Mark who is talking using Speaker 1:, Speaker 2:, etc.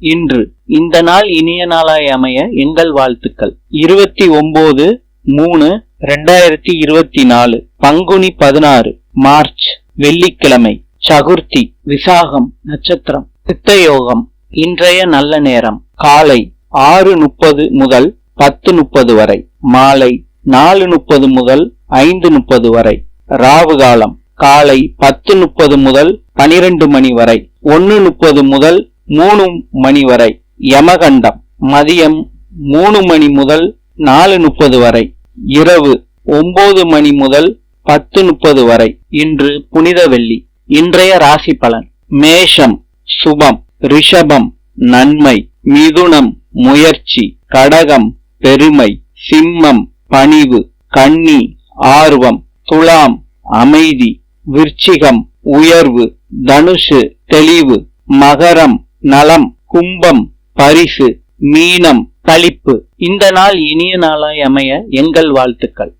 Speaker 1: இன்று இந்த நாள் இனிய நாளாய் அமைய எங்கள் வாழ்த்துக்கள். இருபத்தி ஒன்பது மூணு ரெண்டாயிரத்தி இருபத்தி நாலு பங்குனி பதினாறு மார்ச் வெள்ளிக்கிழமை சகுர்த்தி விசாகம் நட்சத்திரம் சித்தயோகம் இன்றைய நல்ல நேரம் காலை ஆறு முப்பது முதல் பத்து முப்பது வரை மாலை நாலு முப்பது முதல் ஐந்து முப்பது வரை ராவு காலம் காலை பத்து முப்பது முதல் பனிரெண்டு மணி வரை ஒன்னு முப்பது முதல் மூணு மணி வரை. யமகண்டம். மதியம் மூணு மணி முதல் நாலு முப்பது வரை. இரவு ஒன்பது மணி முதல் பத்து முப்பது வரை. இன்று புனித வெள்ளி. இன்றைய ராசி பலன். மேஷம் சுபம் ரிஷபம் நன்மை மிதுனம் முயற்சி கடகம் பெருமை சிம்மம் பணிவு கன்னி ஆர்வம் துலாம் அமைதி விருச்சிகம் உயர்வு தனுஷு தெளிவு மகரம் நலம் கும்பம் பரிசு மீனம் களிப்பு இந்த நாள் இனிய நாளாய் அமைய எங்கள் வாழ்த்துக்கள்.